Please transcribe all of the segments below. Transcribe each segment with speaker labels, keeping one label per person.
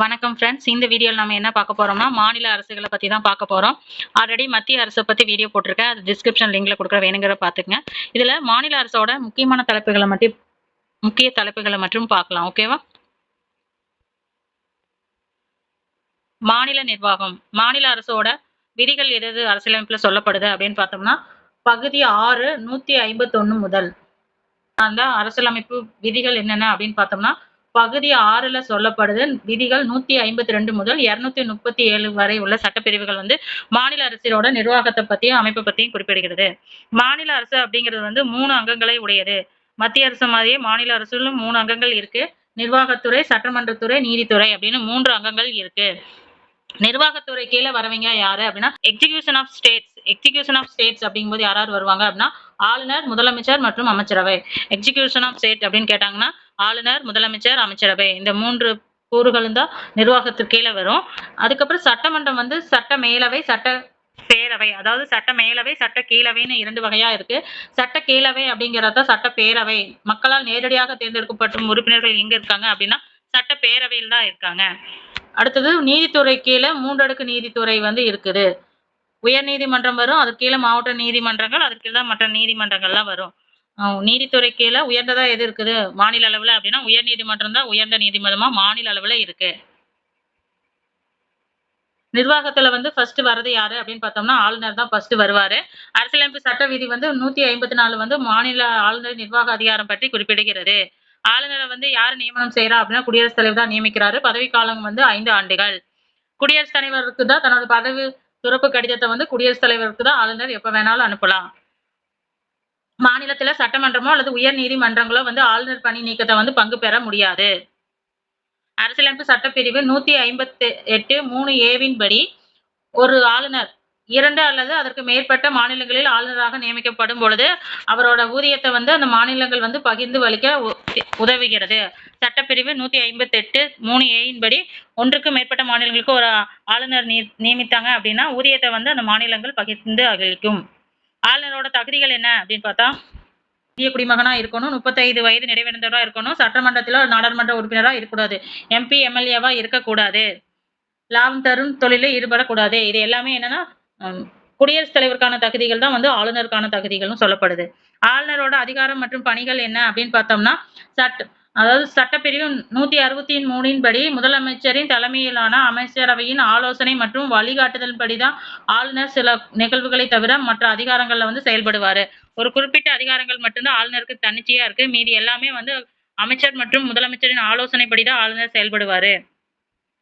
Speaker 1: வணக்கம் ஃப்ரெண்ட்ஸ் இந்த வீடியோவில் நம்ம என்ன பார்க்க போறோம்னா மாநில அரசுகளை பற்றி தான் பார்க்க போகிறோம் ஆல்ரெடி மத்திய அரசை பற்றி வீடியோ போட்டிருக்கேன். அது டிஸ்கிரிப்ஷன் லிங்கில் கொடுக்குற வேணுங்கிற பார்த்துங்க இதில் மாநில அரசோட முக்கியமான தலைப்புகளை மட்டும் முக்கிய தலைப்புகளை மட்டும் பார்க்கலாம் ஓகேவா மாநில நிர்வாகம். மாநில அரசோட விதிகள் எது எது அரசியலமைப்பில் சொல்லப்படுது அப்படின்னு பார்த்தோம்னா பகுதி ஆறு நூற்றி ஐம்பத்தொன்று முதல். அந்த அரசியலமைப்பு விதிகள் என்னென்ன அப்படின்னு பார்த்தோம்னா பகுதி ஆறுல சொல்லப்படுது. விதிகள் நூத்தி ஐம்பத்தி ரெண்டு முதல் இருநூத்தி முப்பத்தி ஏழு வரை உள்ள சட்டப்பிரிவுகள் வந்து மாநில அரசோட நிர்வாகத்தை பத்தியும் அமைப்பை பத்தியும் குறிப்பிடுகிறது. மாநில அரசு அப்படிங்கிறது வந்து மூணு அங்கங்களை உடையது. மத்திய அரசு மாதிரியே மாநில அரசிலும் மூணு அங்கங்கள் இருக்கு. நிர்வாகத்துறை சட்டமன்றத்துறை நீதித்துறை அப்படின்னு மூன்று அங்கங்கள் இருக்கு. நிர்வாகத்துறை கீழே வரவங்க யாரு அப்படின்னா execution of states execution of states அப்படிங்கும்போது யார் யார் வருவாங்க அப்படின்னா ஆளுநர் முதலமைச்சர் மற்றும் அமைச்சரவை. எக்ஸிகியூஷன் ஆஃப் ஸ்டேட் அப்படின்னு கேட்டாங்கன்னா ஆளுநர் முதலமைச்சர் அமைச்சரவை. இந்த மூன்று கூறுகளும் தான் நிர்வாகத்துக்கு கீழே வரும். அதுக்கப்புறம் சட்டமன்றம் வந்து சட்ட மேலவை சட்ட பேரவை. அதாவது சட்ட மேலவை சட்ட கீழவைன்னு இரண்டு வகையா இருக்கு. சட்ட கீழவை அப்படிங்கிறத சட்ட பேரவை. மக்களால் நேரடியாக தேர்ந்தெடுக்கப்பட்ட உறுப்பினர்கள் எங்க இருக்காங்க அப்படின்னா சட்ட பேரவையில் தான் இருக்காங்க. அடுத்தது நீதித்துறை கீழே மூன்றடுக்கு நீதித்துறை வந்து இருக்குது. உயர் நீதிமன்றம் வரும் அதுக்கு கீழே மாவட்ட நீதிமன்றங்கள் அதுக்கு கீழே தான் மற்ற நீதிமன்றங்கள்லாம் வரும். நீதித்துறை கீழே உயர்ந்ததா எது இருக்குது? மாநில அளவுல அப்படின்னா உயர் நீதிமன்றம் தான் உயர்ந்த நீதிமன்றமா மாநில அளவுல இருக்கு. நிர்வாகத்துல வந்து ஃபர்ஸ்ட் வர்றது யாரு அப்படின்னு பார்த்தோம்னா ஆளுநர் தான் ஃபர்ஸ்ட் வருவாரு. அரசியலமைப்பு சட்ட விதி வந்து நூத்தி ஐம்பத்தி நாலு வந்து மாநில ஆளுநர் நிர்வாக அதிகாரம் பற்றி குறிப்பிடுகிறது. ஆளுநரை வந்து யார் நியமனம் செய்யறா அப்படின்னா குடியரசுத் தலைவர் தான் நியமிக்கிறாரு. பதவி காலம் வந்து ஐந்து ஆண்டுகள். குடியரசுத் தலைவருக்கு தான் தன்னோட பதவி துறப்பு கடிதத்தை வந்து குடியரசுத் தலைவருக்கு தான் ஆளுநர் எப்ப வேணாலும் அனுப்பலாம். மாநிலத்துல சட்டமன்றமோ அல்லது உயர் நீதிமன்றங்களோ வந்து ஆளுநர் பணி நீக்கத்தை வந்து பங்கு பெற முடியாது. அரசியலமைப்பு சட்டப்பிரிவு நூத்தி ஐம்பத்தி எட்டு மூணு ஏவின் படி ஒரு ஆளுநர் இரண்டு அல்லது அதற்கு மேற்பட்ட மாநிலங்களில் ஆளுநராக நியமிக்கப்படும் பொழுது அவரோட ஊதியத்தை வந்து அந்த மாநிலங்கள் வந்து பகிர்ந்து வலிக்க உ- உதவுகிறது. சட்டப்பிரிவு நூத்தி ஐம்பத்தி எட்டு மூணு ஏயின் படி ஒன்றுக்கு மேற்பட்ட மாநிலங்களுக்கு ஒரு ஆளுநர் நியமித்தாங்க அப்படின்னா ஊதியத்தை வந்து அந்த மாநிலங்கள் பகிர்ந்து அளிக்கும். ஆளுநரோட தகுதிகள் என்ன அப்படின்னு பார்த்தா இந்திய குடிமகனா இருக்கணும் முப்பத்தைந்து வயது நிறைவடைந்தவரா இருக்கணும் சட்டமன்றத்தில் நாடாளுமன்ற உறுப்பினராக இருக்கக்கூடாது. எம்பி எம்எல்ஏவா இருக்கக்கூடாது. லாபம் தரும் தொழிலில் ஈடுபடக்கூடாது. இது எல்லாமே என்னன்னா குடியரசுத் தலைவருக்கான தகுதிகள் தான் வந்து ஆளுநருக்கான தகுதிகள்னு சொல்லப்படுது. ஆளுநரோட அதிகாரம் மற்றும் பணிகள் என்ன அப்படின்னு பார்த்தோம்னா சட்ட அதாவது சட்டப்பிரிவு நூத்தி அறுபத்தி மூணின் படி முதலமைச்சரின் தலைமையிலான அமைச்சரவையின் ஆலோசனை மற்றும் வழிகாட்டுதல் படிதான் ஆளுநர் சில நிகழ்வுகளை தவிர மற்ற அதிகாரங்கள்ல வந்து செயல்படுவாரு. ஒரு குறிப்பிட்ட அதிகாரங்கள் மட்டும்தான் ஆளுநருக்கு தன்னிச்சையா இருக்கு. மீதி எல்லாமே வந்து அமைச்சர் மற்றும் முதலமைச்சரின் ஆலோசனைப்படி தான் ஆளுநர் செயல்படுவாரு.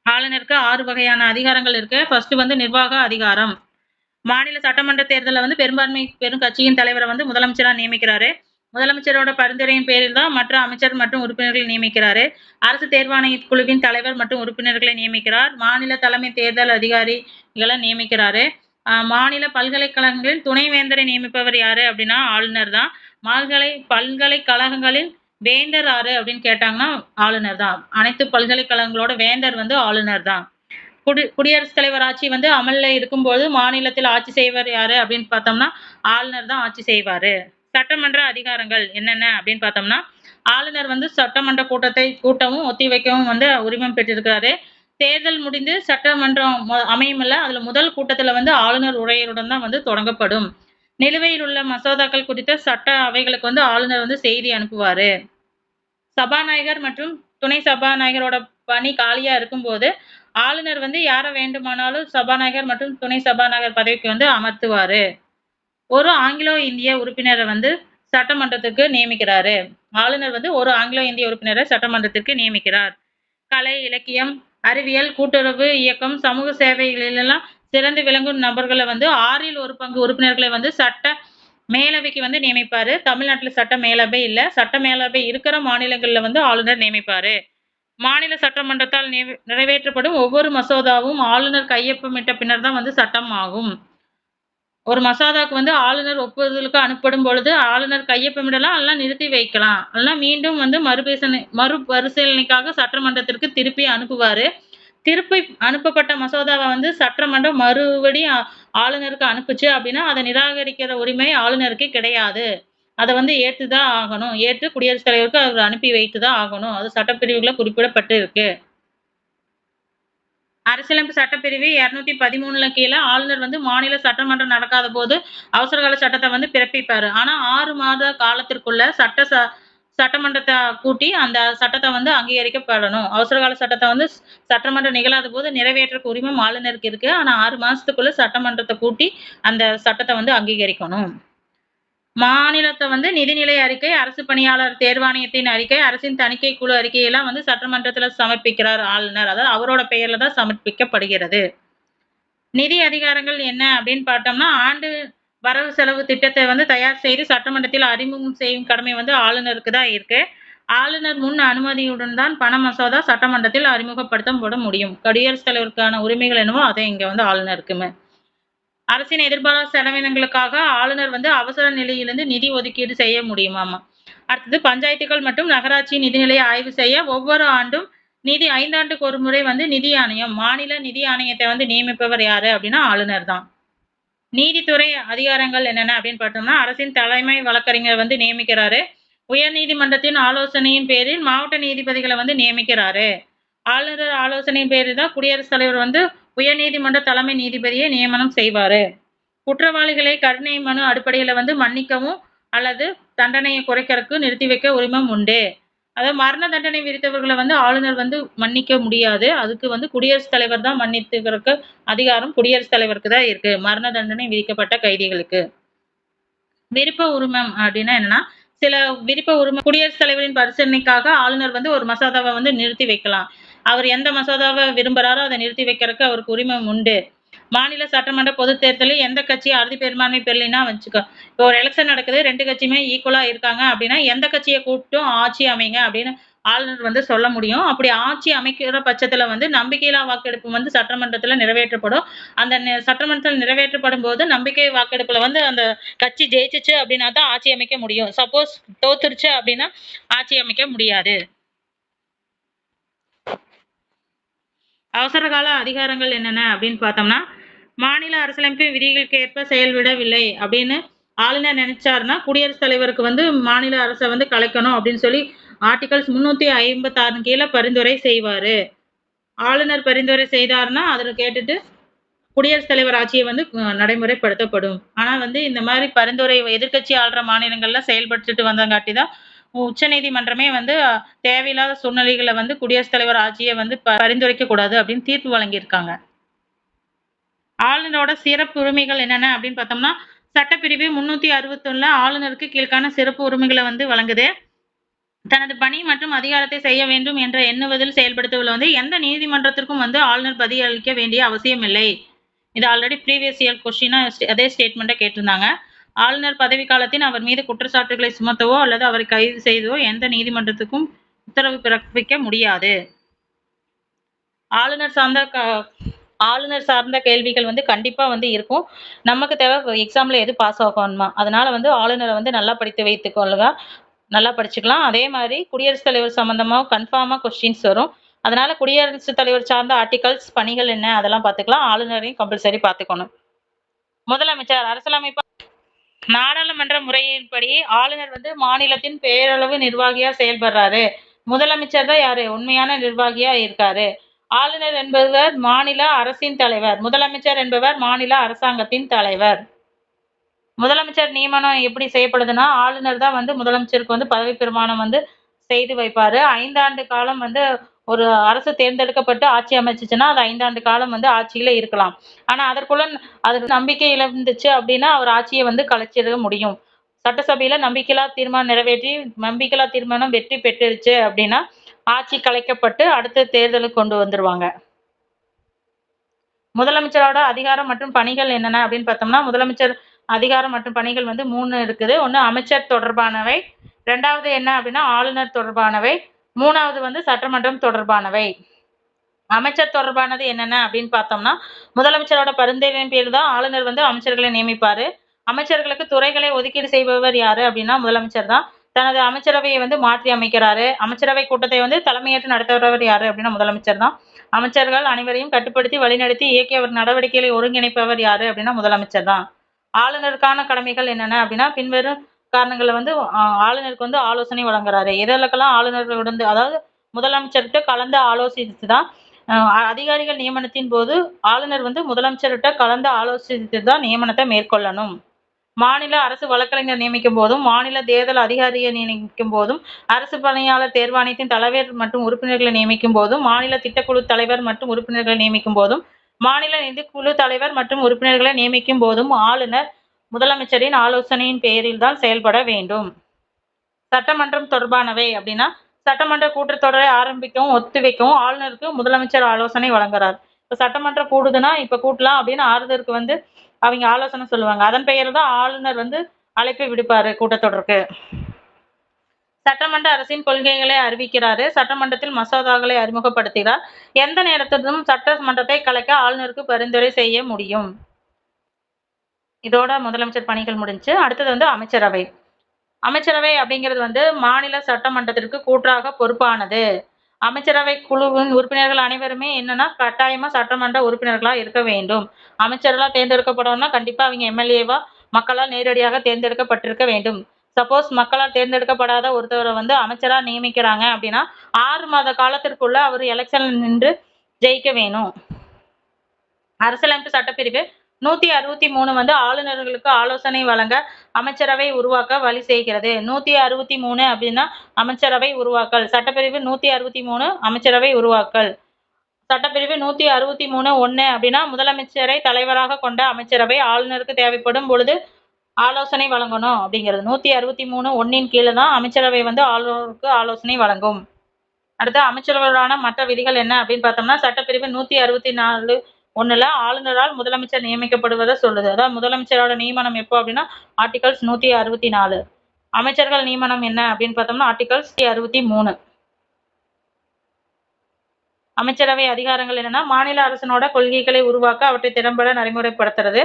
Speaker 1: ஆளுநருக்கு ஆறு வகையான அதிகாரங்கள் இருக்கு. ஃபர்ஸ்ட் வந்து நிர்வாக அதிகாரம். மாநில சட்டமன்ற தேர்தலில் வந்து பெரும்பான்மை பெரும் கட்சியின் தலைவரை வந்து முதலமைச்சராக நியமிக்கிறாரு. முதலமைச்சரோட பரிந்துரையின் பேரில் தான் மற்ற அமைச்சர் மற்றும் உறுப்பினர்களை நியமிக்கிறாரு. அரசு தேர்வாணைய குழுவின் தலைவர் மற்றும் உறுப்பினர்களை நியமிக்கிறார். மாநில தலைமை தேர்தல் அதிகாரிகளை நியமிக்கிறாரு. ஆஹ் மாநில பல்கலைக்கழகங்களில் துணைவேந்தரை நியமிப்பவர் யாரு அப்படின்னா ஆளுநர் தான். மால்கலை பல்கலைக்கழகங்களில் வேந்தர் யாரு அப்படின்னு கேட்டாங்கன்னா ஆளுநர் தான். அனைத்து பல்கலைக்கழகங்களோட வேந்தர் வந்து ஆளுநர் தான். குடி குடியரசுத் தலைவர் ஆட்சி வந்து அமல்ல இருக்கும்போது மாநிலத்தில் ஆட்சி செய்வர் யாரு அப்படின்னு பார்த்தோம்னா ஆளுநர் தான் ஆட்சி செய்வாரு. சட்டமன்ற அதிகாரங்கள் என்னென்ன அப்படின்னு பார்த்தோம்னா ஆளுநர் வந்து சட்டமன்ற கூட்டத்தை கூட்டவும் ஒத்திவைக்கவும் வந்து உரிமம் பெற்றிருக்கிறாரு. தேர்தல் முடிந்து சட்டமன்றம் அமையுமில்ல அதுல முதல் கூட்டத்துல வந்து ஆளுநர் உரையருடன் தான் வந்து தொடங்கப்படும். நிலுவையில் உள்ள மசோதாக்கள் குறித்த சட்ட அவைகளுக்கு வந்து ஆளுநர் வந்து செய்தி அனுப்புவாரு. சபாநாயகர் மற்றும் துணை சபாநாயகரோட பணி காலியா இருக்கும்போது ஆளுநர் வந்து யாரை வேண்டுமானாலும் சபாநாயகர் மற்றும் துணை சபாநாயகர் பதவிக்கு வந்து அமர்த்துவாரு. ஒரு ஆங்கிலோ இந்திய உறுப்பினரை வந்து சட்டமன்றத்துக்கு நியமிக்கிறாரு. ஆளுநர் வந்து ஒரு ஆங்கிலோ இந்திய உறுப்பினரை சட்டமன்றத்திற்கு நியமிக்கிறார். கலை இலக்கியம் அறிவியல் கூட்டுறவு இயக்கம் சமூக சேவைகளிலெல்லாம் சிறந்து விளங்கும் நபர்களை வந்து ஆறில் ஒரு பங்கு உறுப்பினர்களை வந்து சட்ட மேலவைக்கு வந்து நியமிப்பார். தமிழ்நாட்டில் சட்ட மேலவை இல்லை. சட்ட மேலவை இருக்கிற மாநிலங்களில் வந்து ஆளுநர் நியமிப்பார். மாநில சட்டமன்றத்தால் நிறைவேற்றப்படும் ஒவ்வொரு மசோதாவும் ஆளுநர் கையொப்பமிட்ட பின்னர் தான் வந்து சட்டம் ஆகும் ஒரு மசோதாவுக்கு வந்து ஆளுநர் ஒப்புதலுக்கு அனுப்பப்படும் பொழுது ஆளுநர் கையொப்பமிடலாம் அல்ல நிறுத்தி வைக்கலாம். அல்ல மீண்டும் வந்து மறுபரிசீலனை மறுபரிசீலனைக்காக சட்டமன்றத்திற்கு திருப்பி அனுப்புவார். திருப்பி அனுப்பப்பட்ட மசோதாவை வந்து சட்டமன்றம் மறுபடி ஆளுநருக்கு அனுப்புச்சு அப்படின்னா அதை நிராகரிக்கிற உரிமை ஆளுநருக்கு கிடையாது. அதை வந்து ஏற்றுதான் ஆகணும். ஏற்று குடியரசுத் தலைவருக்கு அவர் அனுப்பி வைத்து தான் ஆகணும். அது சட்டப்பிரிவுகளை குறிப்பிடப்பட்டு இருக்கு அரசியலமைப்பு சட்டப்பிரிவு இரநூத்தி பதிமூணுல கீழே ஆளுநர் வந்து மாநில சட்டமன்றம் நடக்காத போது அவசரகால சட்டத்தை வந்து பிறப்பிப்பாரு. ஆனா ஆறு மாத காலத்திற்குள்ள சட்ட ச சட்டமன்றத்தை கூட்டி அந்த சட்டத்தை வந்து அங்கீகரிக்கப்படணும். அவசரகால சட்டத்தை வந்து சட்டமன்றம் நிகழாத போது நிறைவேற்றக்கு உரிமை ஆளுநருக்கு இருக்கு. ஆனா ஆறு மாசத்துக்குள்ள சட்டமன்றத்தை கூட்டி அந்த சட்டத்தை வந்து அங்கீகரிக்கணும். மாநிலத்தை வந்து நிதிநிலை அறிக்கை அரசு பணியாளர் தேர்வாணையத்தின் அறிக்கை அரசின் தணிக்கை குழு அறிக்கையெல்லாம் வந்து சட்டமன்றத்தில் சமர்ப்பிக்கிறார் ஆளுநர். அதாவது அவரோட பெயரில் தான் சமர்ப்பிக்கப்படுகிறது. நிதி அதிகாரங்கள் என்ன அப்படின்னு பார்த்தோம்னா ஆண்டு வரவு செலவு திட்டத்தை வந்து தயார் செய்து சட்டமன்றத்தில் அறிமுகம் செய்யும் கடமை வந்து ஆளுநருக்கு தான் இருக்கு. ஆளுநர் முன் அனுமதியுடன் தான் பண மசோதா சட்டமன்றத்தில் அறிமுகப்படுத்தப்பட முடியும். குடியரசுத் தலைவருக்கான உரிமைகள் என்னவோ அதை இங்கே வந்து ஆளுநருக்குமே அரசின் எதிர்பாராத செலவினங்களுக்காக ஆளுநர் வந்து அவசர நிலையிலிருந்து நிதி ஒதுக்கீடு செய்ய முடியுமாமா? அடுத்தது பஞ்சாயத்துகள் மற்றும் நகராட்சி நிதிநிலையை ஆய்வு செய்ய ஒவ்வொரு ஆண்டும் நிதி ஐந்தாண்டுக்கு ஒரு முறை வந்து நிதி ஆணையம் மாநில நிதி ஆணையத்தை வந்து நியமிப்பவர் யாரு அப்படின்னா ஆளுநர் தான். நீதித்துறை அதிகாரங்கள் என்னென்ன அப்படின்னு பார்த்தோம்னா அரசின் தலைமை வழக்கறிஞர் வந்து நியமிக்கிறாரு. உயர் நீதிமன்றத்தின் ஆலோசனையின் பேரில் மாவட்ட நீதிபதிகளை வந்து நியமிக்கிறாரு. ஆளுநர் ஆலோசனை பேரில் தான் குடியரசுத் தலைவர் வந்து உயர்நீதிமன்ற தலைமை நீதிபதியை நியமனம் செய்வாரு. குற்றவாளிகளை கருணை மனு அடிப்படையில் வந்து மன்னிக்கவும் அல்லது தண்டனையை குறைக்கிறதுக்கு நிறுத்தி வைக்க உரிமம் உண்டு. அதாவது மரண தண்டனை விதித்தவர்களை வந்து ஆளுநர் வந்து மன்னிக்க முடியாது. அதுக்கு வந்து குடியரசுத் தலைவர் தான் மன்னித்துக்கிறதுக்கு அதிகாரம் குடியரசுத் தலைவருக்கு தான் இருக்கு. மரண தண்டனை விதிக்கப்பட்ட கைதிகளுக்கு. விருப்ப உரிமம் அப்படின்னா என்னன்னா சில விருப்ப உரிமை குடியரசுத் தலைவரின் பரிசீலனைக்காக ஆளுநர் வந்து ஒரு மசோதாவை வந்து நிறுத்தி வைக்கலாம். அவர் எந்த மசோதாவை விரும்புகிறாரோ அதை நிறுத்தி வைக்கிறதுக்கு அவருக்கு உரிமை உண்டு. மாநில சட்டமன்ற பொதுத் தேர்தலில் எந்த கட்சி அறுதி பெரும்பான்மை பெறலினா வச்சுக்கோ. இப்போ ஒரு எலெக்ஷன் நடக்குது ரெண்டு கட்சியுமே ஈக்குவலாக இருக்காங்க அப்படின்னா எந்த கட்சியை கூப்பிட்டும் ஆட்சி அமைங்க அப்படின்னு ஆளுநர் வந்து சொல்ல முடியும். அப்படி ஆட்சி அமைக்கிற பட்சத்தில் வந்து நம்பிக்கையில்லா வாக்கெடுப்பு வந்து சட்டமன்றத்தில் நிறைவேற்றப்படும். அந்த சட்டமன்றத்தில் நிறைவேற்றப்படும் போது நம்பிக்கை வாக்கெடுப்பில் வந்து அந்த கட்சி ஜெயிச்சிச்சு அப்படின்னா தான் ஆட்சி அமைக்க முடியும். சப்போஸ் தோத்துருச்சு அப்படின்னா ஆட்சி அமைக்க முடியாது. அவசர கால அதிகாரங்கள் என்னென்ன அப்படின்னு பார்த்தோம்னா மாநில அரசியலமைப்பு விதிகளுக்கு ஏற்ப செயல்விடவில்லை அப்படின்னு ஆளுநர் நினைச்சாருன்னா குடியரசுத் தலைவருக்கு வந்து மாநில அரசை வந்து கலைக்கணும் அப்படின்னு சொல்லி ஆர்டிகல்ஸ் முன்னூத்தி ஐம்பத்தாறு கீழே பரிந்துரை செய்வாரு. ஆளுநர் பரிந்துரை செய்தாருன்னா அதில் கேட்டுட்டு குடியரசுத் தலைவர் ஆட்சியை வந்து நடைமுறைப்படுத்தப்படும். ஆனா வந்து இந்த மாதிரி பரிந்துரை எதிர்க்கட்சி ஆள்ற மாநிலங்கள்ல செயல்பட்டுட்டு வந்தங்காட்டி தான் உச்சநீதிமன்றமே வந்து தேவையில்லாத சூழ்நிலைகளை வந்து குடியரசுத் தலைவர் ஆட்சியை வந்து ப- பரிந்துரைக்க கூடாது அப்படின்னு தீர்ப்பு வழங்கியிருக்காங்க. ஆளுநரோட சிறப்பு உரிமைகள் என்னென்ன அப்படின்னு பார்த்தோம்னா சட்டப்பிரிவு முன்னூத்தி அறுபத்தொன்னுல ஆளுநருக்கு கீழ்கான சிறப்பு உரிமைகளை வந்து வழங்குது. தனது பணி மற்றும் அதிகாரத்தை செய்ய வேண்டும் என்ற எண்ணுவதில் செயல்படுத்துவதில் வந்து எந்த நீதிமன்றத்திற்கும் வந்து ஆளுநர் பதிலளிக்க வேண்டிய அவசியம் இல்லை இது ஆல்ரெடி ப்ரீவியஸ் இயர் கொஸ்டினா அதே ஸ்டேட்மெண்ட்டை கேட்டிருந்தாங்க. ஆளுநர் பதவி காலத்தின் அவர் மீது குற்றச்சாட்டுகளை சுமத்தவோ அல்லது அவரை கைது செய்தவோ எந்த நீதிமன்றத்துக்கும் உத்தரவு பிறப்பிக்க முடியாது. ஆளுநர் சார்ந்த க- ஆளுநர் சார்ந்த கேள்விகள் வந்து கண்டிப்பாக வந்து இருக்கும். நமக்கு தேவை எக்ஸாம்ல எது பாஸ் ஆகணுமா? அதனால வந்து ஆளுநரை வந்து நல்லா படித்து வைத்துக்கொள்ளுங்க. நல்லா படிச்சுக்கலாம். அதே மாதிரி குடியரசுத் தலைவர் சம்மந்தமாக கன்ஃபார்மா கொஸ்டின்ஸ் வரும். அதனால குடியரசுத் தலைவர் சார்ந்த ஆர்டிகல்ஸ் பணிகள் என்ன அதெல்லாம் பார்த்துக்கலாம். ஆளுநரையும் கம்பல்சரி பார்த்துக்கணும். முதலமைச்சர் அரசியலமைப்பு நாடாளுமன்ற முறையின்படி ஆளுநர் வந்து மாநிலத்தின் பேரளவு நிர்வாகியா செயல்படுறாரு. முதலமைச்சர் தான் யாரு? உண்மையான நிர்வாகியா இருக்காரு. ஆளுநர் என்பவர் மாநில அரசின் தலைவர். முதலமைச்சர் என்பவர் மாநில அரசாங்கத்தின் தலைவர். முதலமைச்சர் நியமனம் எப்படி செய்யப்படுதுன்னா ஆளுநர் தான் வந்து முதலமைச்சருக்கு வந்து பதவி பிரமாணம் வந்து செய்து வைப்பாரு. ஐந்தாண்டு காலம் வந்து ஒரு அரசு தேர்ந்தெடுக்கப்பட்டு ஆட்சி அமைச்சுச்சுன்னா அது ஐந்தாண்டு காலம் வந்து ஆட்சியில இருக்கலாம். ஆனா அதற்குள்ள அதுக்கு நம்பிக்கை இழந்துச்சு அப்படின்னா அவர் ஆட்சியை வந்து கலைச்சிட முடியும். சட்டசபையில நம்பிக்கையில்லா தீர்மானம் நிறைவேற்றி நம்பிக்கையில்லா தீர்மானம் வெற்றி பெற்றுருச்சு அப்படின்னா ஆட்சி கலைக்கப்பட்டு அடுத்த தேர்தலுக்கு கொண்டு வந்துருவாங்க. முதலமைச்சரோட அதிகாரம் மற்றும் பணிகள் என்னென்ன அப்படின்னு பார்த்தோம்னா முதலமைச்சர் அதிகாரம் மற்றும் பணிகள் வந்து மூணு இருக்குது. ஒன்று அமைச்சர் தொடர்பானவை ரெண்டாவது என்ன அப்படின்னா ஆளுநர் தொடர்பானவை மூணாவது வந்து சட்டமன்றம் தொடர்பானவை. அமைச்சர் தொடர்பானது என்னென்ன அப்படின்னு பார்த்தோம்னா முதலமைச்சரோட பரிந்துரையின் பேர் தான் ஆளுநர் வந்து அமைச்சர்களை நியமிப்பாரு. அமைச்சர்களுக்கு துறைகளை ஒதுக்கீடு செய்பவர் யாரு அப்படின்னா முதலமைச்சர் தான் தனது அமைச்சரவையை வந்து மாற்றி அமைக்கிறாரு. அமைச்சரவை கூட்டத்தை வந்து தலைமையேற்று நடத்துபவர் யாரு அப்படின்னா முதலமைச்சர் தான் அமைச்சர்கள் அனைவரையும் கட்டுப்படுத்தி வழிநடத்தி இயக்கியவர் நடவடிக்கைகளை ஒருங்கிணைப்பவர் யாரு அப்படின்னா முதலமைச்சர் தான் ஆளுநருக்கான கடமைகள் என்னென்ன அப்படின்னா பின்வரும் காரணங்களை வந்து ஆளுநருக்கு வந்து ஆலோசனை வழங்குறாரு. எதற்கெல்லாம் ஆளுநர்களுடன் அதாவது முதலமைச்சர்கிட்ட கலந்து ஆலோசித்து தான் அதிகாரிகள் நியமனத்தின் போது ஆளுநர் வந்து முதலமைச்சர்கிட்ட கலந்து ஆலோசித்து தான் நியமனத்தை மேற்கொள்ளணும். மாநில அரசு வழக்கறிஞர் நியமிக்கும் போதும் மாநில தேர்தல் அதிகாரியை நியமிக்கும் போதும் அரசு பணியாளர் தேர்வாணையத்தின் தலைவர் மற்றும் உறுப்பினர்களை நியமிக்கும் போதும் மாநில திட்டக்குழு தலைவர் மற்றும் உறுப்பினர்களை நியமிக்கும் போதும் மாநில நிதிக்குழு தலைவர் மற்றும் உறுப்பினர்களை நியமிக்கும் போதும் ஆளுநர் முதலமைச்சரின் ஆலோசனையின் பேரில் தான் செயல்பட வேண்டும். சட்டமன்றம் தொடர்பானவை அப்படின்னா சட்டமன்ற கூட்டத்தொடரை ஆரம்பிக்கவும் ஒத்துவைக்கவும் ஆளுநருக்கு முதலமைச்சர் ஆலோசனை வழங்குறார். இப்போ சட்டமன்றம் கூடுதுன்னா இப்போ கூட்டலாம் அப்படின்னு ஆறுதலுக்கு வந்து அவங்க ஆலோசனை சொல்லுவாங்க. அதன் பெயர் தான் ஆளுநர் வந்து அழைப்பு விடுப்பாரு கூட்டத்தொடருக்கு சட்டமன்ற அரசின் கொள்கைகளை அறிவிக்கிறாரு. சட்டமன்றத்தில் மசோதாக்களை அறிமுகப்படுத்துகிறார் எந்த நேரத்திலும் சட்டமன்றத்தை கலைக்க ஆளுநருக்கு பரிந்துரை செய்ய முடியும். இதோட முதலமைச்சர் பணிகள் முடிஞ்சு அடுத்தது வந்து அமைச்சரவை. அமைச்சரவை அப்படிங்கிறது வந்து மாநில சட்டமன்றத்திற்கு கூற்றாக பொறுப்பானது. அமைச்சரவை குழுவின் உறுப்பினர்கள் அனைவருமே என்னன்னா கட்டாயமா சட்டமன்ற உறுப்பினர்களா இருக்க வேண்டும். அமைச்சர்களா தேர்ந்தெடுக்கப்படணும்னா கண்டிப்பா அவங்க எம்எல்ஏவா மக்களால் நேரடியாக தேர்ந்தெடுக்கப்பட்டிருக்க வேண்டும். சப்போஸ் மக்களால் தேர்ந்தெடுக்கப்படாத ஒருத்தரை வந்து அமைச்சரா நியமிக்கிறாங்க அப்படின்னா ஆறு மாத காலத்திற்குள்ள அவர் எலெக்ஷன் நின்று ஜெயிக்க வேணும். அரசியலமைப்பு சட்டப்பிரிவு நூத்தி அறுபத்தி மூணு வந்து ஆளுநர்களுக்கு ஆலோசனை வழங்க அமைச்சரவை உருவாக்க வழி செய்கிறது. நூத்தி அறுபத்தி மூணு அப்படின்னா அமைச்சரவை உருவாக்கல். சட்டப்பிரிவு நூத்தி அறுபத்தி மூணு அமைச்சரவை உருவாக்கல். சட்டப்பிரிவு நூத்தி அறுபத்தி மூணு ஒன்னு அப்படின்னா முதலமைச்சரை தலைவராக கொண்ட அமைச்சரவை ஆளுநருக்கு தேவைப்படும் பொழுது ஆலோசனை வழங்கணும் அப்படிங்கிறது. நூத்தி அறுபத்தி மூணு ஒன்னின் கீழே தான் அமைச்சரவை வந்து ஆளுநருக்கு ஆலோசனை வழங்கும். அடுத்து அமைச்சர்களான மற்ற விதிகள் என்ன அப்படின்னு பார்த்தோம்னா சட்டப்பிரிவு நூத்தி அறுபத்தி நாலு ஒண்ணுல ஆளுநரால் முதலமைச்சர் நியமிக்கப்படுவதை சொல்லுது. அதாவது முதலமைச்சரோட நியமனம் எப்போ அப்படின்னா ஆர்டிகல்ஸ் நூத்தி அறுபத்தி நாலு. அமைச்சர்கள் நியமனம் என்ன அப்படின்னு பார்த்தோம்னா ஆர்டிகல்ஸ் அறுபத்தி மூணு. அமைச்சரவை அதிகாரங்கள் என்னன்னா மாநில அரசனோட கொள்கைகளை உருவாக்க அவற்றை திறம்பட நடைமுறைப்படுத்துறது.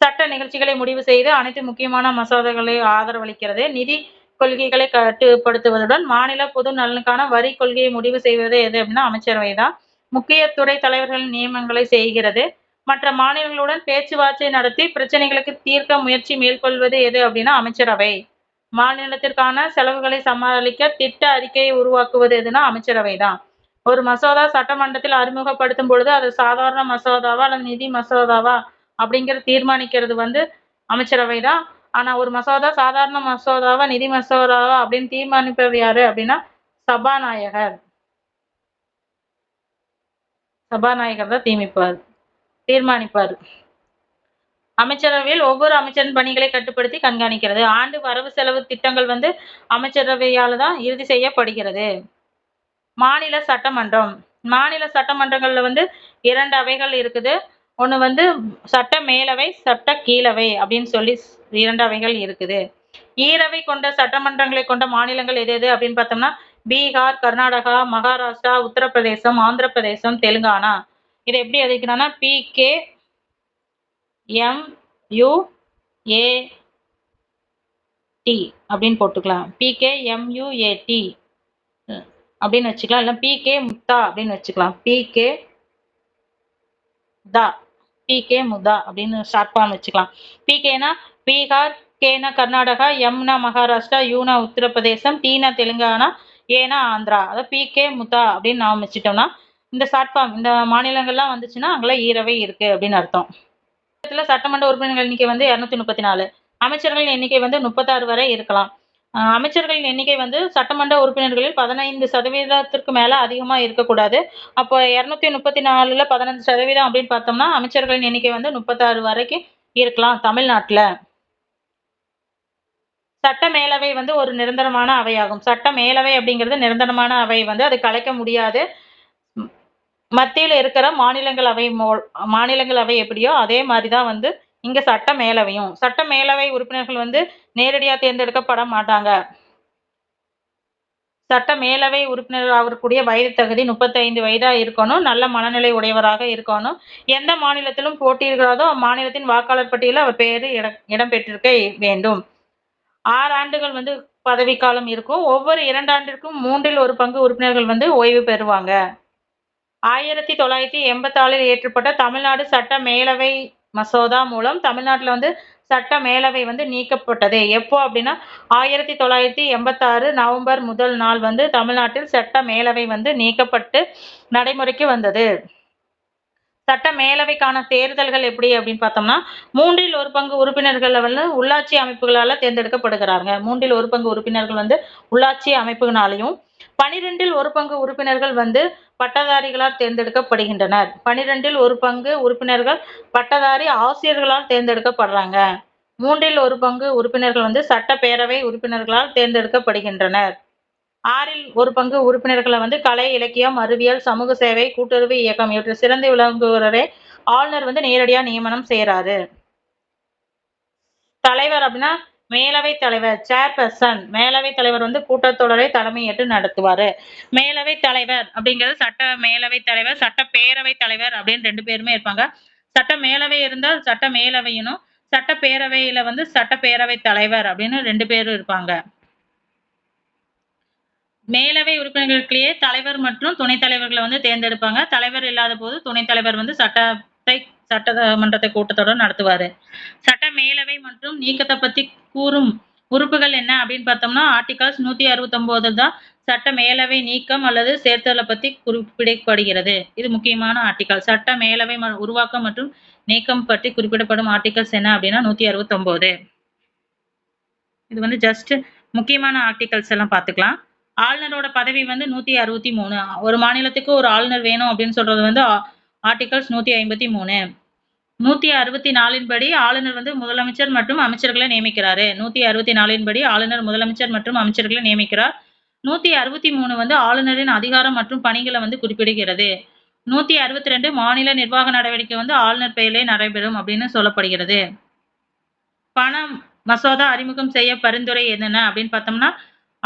Speaker 1: சட்ட நிகழ்ச்சிகளை முடிவு செய்து அனைத்து முக்கியமான மசோதாக்களை ஆதரவளிக்கிறது. நிதி கொள்கைகளை கட்டுப்படுத்துவதுடன் மாநில பொது நலனுக்கான வரி கொள்கையை முடிவு செய்வது எது அப்படின்னா அமைச்சரவை தான் முக்கிய துறை தலைவர்களின் நியமனங்களை செய்கிறது. மற்ற மாநிலங்களுடன் பேச்சுவார்த்தை நடத்தி பிரச்சனைகளுக்கு தீர்க்க முயற்சி மேற்கொள்வது எது அப்படின்னா அமைச்சரவை. மாநிலத்திற்கான செலவுகளை சமாளிக்க திட்ட அறிக்கையை உருவாக்குவது எதுனா அமைச்சரவை தான் ஒரு மசோதா சட்டமன்றத்தில் அறிமுகப்படுத்தும் பொழுது அது சாதாரண மசோதாவா அல்லது நிதி மசோதாவா அப்படிங்கிற தீர்மானிக்கிறது வந்து அமைச்சரவை தான் ஆனா ஒரு மசோதா சாதாரண மசோதாவா நிதி மசோதாவா அப்படின்னு தீர்மானிப்பவர் யாரு அப்படின்னா சபாநாயகர். சபாநாயகர் தான் தீமிப்பார் தீர்மானிப்பார். அமைச்சரவையில் ஒவ்வொரு அமைச்சரின் பணிகளை கட்டுப்படுத்தி கண்காணிக்கிறது. ஆண்டு வரவு செலவு திட்டங்கள் வந்து அமைச்சரவையால் தான் இறுதி செய்யப்படுகிறது. மாநில சட்டமன்றம். மாநில சட்டமன்றங்கள்ல வந்து இரண்டு அவைகள் இருக்குது. ஒன்று வந்து சட்ட மேலவை சட்ட கீழவை அப்படின்னு சொல்லி இரண்டு அவைகள் இருக்குது. ஈரவை கொண்ட சட்டமன்றங்களை கொண்ட மாநிலங்கள் எது எது அப்படின்னு பார்த்தோம்னா பீகார் கர்நாடகா மகாராஷ்டிரா உத்தரப்பிரதேசம் ஆந்திர பிரதேசம் தெலுங்கானா. இதை எப்படி எழுதிக்கணும்னா P K M U A T அப்படின்னு போட்டுக்கலாம். பிகே எம்யூஏடி அப்படின்னு வச்சுக்கலாம். இல்லை பிகே முத்தா அப்படின்னு வச்சுக்கலாம். பிகே தா. பிகே முதா அப்படின்னு ஷார்ட் ஃபார்ம் வச்சுக்கலாம். பிகேனா பீகார் கேனா கர்நாடகா எம்னா மகாராஷ்டிரா யூனா உத்தரப்பிரதேசம் டீனா தெலுங்கானா ஏனா ஆந்திரா அதாவது பிகே முத்தா அப்படின்னு நாம் வச்சுட்டோம்னா இந்த ஷார்ட் ஃபார்ம் இந்த மாநிலங்கள்லாம் வந்துச்சுன்னா அங்கெல்லாம் ஈரவை இருக்கு அப்படின்னு அர்த்தம். இதுல சட்டமன்ற உறுப்பினர்கள் எண்ணிக்கை வந்து இரநூத்தி முப்பத்தி நாலு. அமைச்சர்களின் எண்ணிக்கை வந்து முப்பத்தாறு வரை இருக்கலாம். அமைச்சர்களின் எண்ணிக்கை வந்து சட்டமன்ற உறுப்பினர்களில் பதினைந்து சதவீதத்திற்கு மேலே அதிகமாக இருக்கக்கூடாது. அப்போ இரநூத்தி முப்பத்தி நாலுல பதினஞ்சு சதவீதம் அப்படின்னு பார்த்தோம்னா அமைச்சர்களின் எண்ணிக்கை வந்து முப்பத்தாறு வரைக்கும் இருக்கலாம் தமிழ்நாட்டில். சட்ட மேலவை வந்து ஒரு நிரந்தரமான அவையாகும். சட்ட மேலவை அப்படிங்கிறது நிரந்தரமான அவை வந்து அது கலைக்க முடியாது. மத்தியில் மத்தியில இருக்கிற மாநிலங்களவை மோ மாநிலங்களவை எப்படியோ அதே மாதிரி தான் வந்து இங்கே சட்ட மேலவையும் சட்ட மேலவை உறுப்பினர்கள் வந்து நேரடியாக தேர்ந்தெடுக்கப்பட மாட்டாங்க. சட்ட மேலவை உறுப்பினர் ஆகக்கூடிய வயது தகுதி முப்பத்தைந்து வயதாக இருக்கணும். நல்ல மனநிலை உடையவராக இருக்கணும். எந்த மாநிலத்திலும் போட்டியிடுகிறதோ அம்மாநிலத்தின் வாக்காளர் பட்டியலில் அவர் பெயர் இடம் இடம்பெற்றிருக்க வேண்டும். ஆறு ஆண்டுகள் வந்து பதவிக்காலம் இருக்கும். ஒவ்வொரு இரண்டாண்டிற்கும் மூன்றில் ஒரு பங்கு உறுப்பினர்கள் வந்து ஓய்வு பெறுவாங்க. ஆயிரத்தி தொள்ளாயிரத்தி எண்பத்தாறில் ஏற்றப்பட்ட தமிழ்நாடு சட்ட மேலவை மசோதா மூலம் தமிழ்நாட்டில் வந்து சட்ட மேலவை வந்து நீக்கப்பட்டது. எப்போ அப்படின்னா ஆயிரத்தி தொள்ளாயிரத்தி எண்பத்தாறு நவம்பர் முதல் நாள் வந்து தமிழ்நாட்டில் சட்ட மேலவை வந்து நீக்கப்பட்டு நடைமுறைக்கு வந்தது. சட்ட மேலவைக்கான தேர்தல்கள் எப்படி அப்படின்னு பார்த்தோம்னா மூன்றில் ஒரு பங்கு உறுப்பினர்கள் வந்து உள்ளாட்சி அமைப்புகளால் தேர்ந்தெடுக்கப்படுகிறாங்க மூன்றில் ஒரு பங்கு உறுப்பினர்கள் வந்து உள்ளாட்சி அமைப்புகளாலையும் பனிரெண்டில் ஒரு பங்கு உறுப்பினர்கள் வந்து பட்டதாரிகளால் தேர்ந்தெடுக்கப்படுகின்றனர். பனிரெண்டில் ஒரு பங்கு உறுப்பினர்கள் பட்டதாரி ஆசிரியர்களால் தேர்ந்தெடுக்கப்படுறாங்க. மூன்றில் ஒரு பங்கு உறுப்பினர்கள் வந்து சட்டப்பேரவை உறுப்பினர்களால் தேர்ந்தெடுக்கப்படுகின்றனர். ஆறில் ஒரு பங்கு உறுப்பினர்களை வந்து கலை இலக்கியம் அறிவியல் சமூக சேவை கூட்டுறவு இயக்கம் இவற்றில் சிறந்து விளங்குவரே ஆளுநர் வந்து நேரடியாக நியமனம் செய்கிறாரு தலைவர் அப்படின்னா மேலவை தலைவர் சேர்பர்சன் மேலவை தலைவர் வந்து கூட்டத்தொடரை தலைமையேற்று நடத்துவாரு. மேலவை தலைவர் அப்படிங்கிறது சட்ட மேலவை தலைவர் சட்ட பேரவை தலைவர் அப்படின்னு ரெண்டு பேருமே இருப்பாங்க. சட்ட மேலவை இருந்தால் சட்ட மேலவையினும் சட்டப்பேரவையில வந்து சட்டப்பேரவை தலைவர் அப்படின்னு ரெண்டு பேரும் இருப்பாங்க. மேலவை உறுப்பினர்களுக்குள்ளேயே தலைவர் மற்றும் துணைத் தலைவர்களை வந்து தேர்ந்தெடுப்பாங்க. தலைவர் இல்லாத போது துணைத் தலைவர் வந்து சட்டத்தை சட்டமன்றத்தை கூட்டத்தொடர் நடத்துவாரு. சட்ட மேலவை மற்றும் நீக்கத்தை பத்தி கூறும் உறுப்புகள் என்ன அப்படின்னு பார்த்தோம்னா ஆர்டிகல்ஸ் நூத்தி அறுபத்தொன்பது தான் சட்ட மேலவை நீக்கம் அல்லது சேர்த்தலை பத்தி குறிப்பிடப்படுகிறது. இது முக்கியமான ஆர்டிகல் சட்ட மேலவை ம- உருவாக்கம் மற்றும் நீக்கம் பற்றி குறிப்பிடப்படும் ஆர்டிகல்ஸ் என்ன அப்படின்னா நூத்தி அறுபத்தொன்பது. இது வந்து ஜஸ்ட் முக்கியமான ஆர்டிகல்ஸ் எல்லாம் பார்த்துக்கலாம். ஆளுநரோட பதவி வந்து நூத்தி அறுபத்தி மூணு. ஒரு மாநிலத்துக்கு ஒரு ஆளுநர் வேணும் அப்படின்னு சொல்றது வந்து ஆர்டிகல்ஸ் நூத்தி ஐம்பத்தி மூணு. நூத்தி அறுபத்தி நாலின் படி ஆளுநர் வந்து முதலமைச்சர் மற்றும் அமைச்சர்களை நியமிக்கிறாரு. நூத்தி அறுபத்தி நாலின் படி ஆளுநர் முதலமைச்சர் மற்றும் அமைச்சர்களை நியமிக்கிறார். நூத்தி அறுபத்தி மூணு வந்து ஆளுநரின் அதிகாரம் மற்றும் பணிகளை வந்து குறிப்பிடுகிறது. நூத்தி அறுபத்தி ரெண்டு மாநில நிர்வாக நடவடிக்கை வந்து ஆளுநர் பெயரிலே நடைபெறும் அப்படின்னு சொல்லப்படுகிறது. பண மசோதா அறிமுகம் செய்ய பரிந்துரை என்னென்ன அப்படின்னு பார்த்தோம்னா